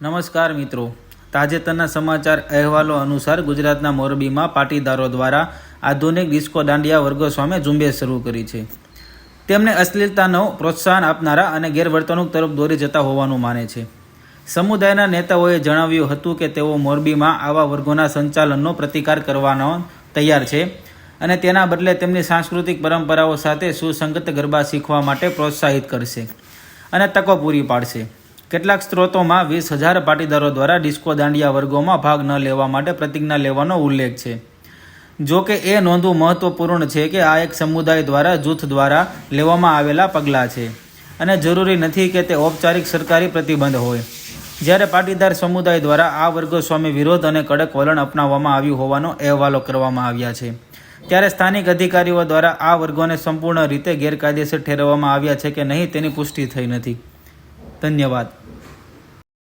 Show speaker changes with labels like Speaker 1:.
Speaker 1: નમસ્કાર મિત્રો. તાજેતરના સમાચાર અહેવાલો અનુસાર ગુજરાતના મોરબીમાં પાટીદારો દ્વારા આધુનિક ડિસ્કો દાંડિયા વર્ગો સામે ઝુંબેશ શરૂ કરી છે. તેમને અશ્લીલતાનો પ્રોત્સાહન આપનારા અને ગેરવર્તણૂક તરફ દોરી જતા હોવાનું માને છે. સમુદાયના નેતાઓએ જણાવ્યું હતું કે તેઓ મોરબીમાં આવા વર્ગોના સંચાલનનો પ્રતિકાર કરવાનો તૈયાર છે અને તેના બદલે તેમની સાંસ્કૃતિક પરંપરાઓ સાથે સુસંગત ગરબા શીખવા માટે પ્રોત્સાહિત કરશે અને તકો પૂરી પાડશે. કેટલાક સ્ત્રોતોમાં વીસ હજાર પાટીદારો દ્વારા ડિસ્કો દાંડિયા વર્ગોમાં ભાગ ન લેવા માટે પ્રતિજ્ઞા લેવાનો ઉલ્લેખ છે. જો કે એ નોંધવું મહત્વપૂર્ણ છે કે આ એક સમુદાય દ્વારા જૂથ દ્વારા લેવામાં આવેલા પગલાં છે અને જરૂરી નથી કે તે ઔપચારિક સરકારી પ્રતિબંધ હોય. જ્યારે પાટીદાર સમુદાય દ્વારા આ વર્ગો સ્વામી વિરોધ અને કડક વલણ અપનાવવામાં આવ્યું હોવાનો અહેવાલો કરવામાં આવ્યા છે. ત્યારે સ્થાનિક અધિકારીઓ દ્વારા આ વર્ગોને સંપૂર્ણ રીતે ગેરકાયદેસર ઠેરવવામાં આવ્યા છે કે નહીં તેની પુષ્ટિ થઈ નથી. ધન્યવાદ.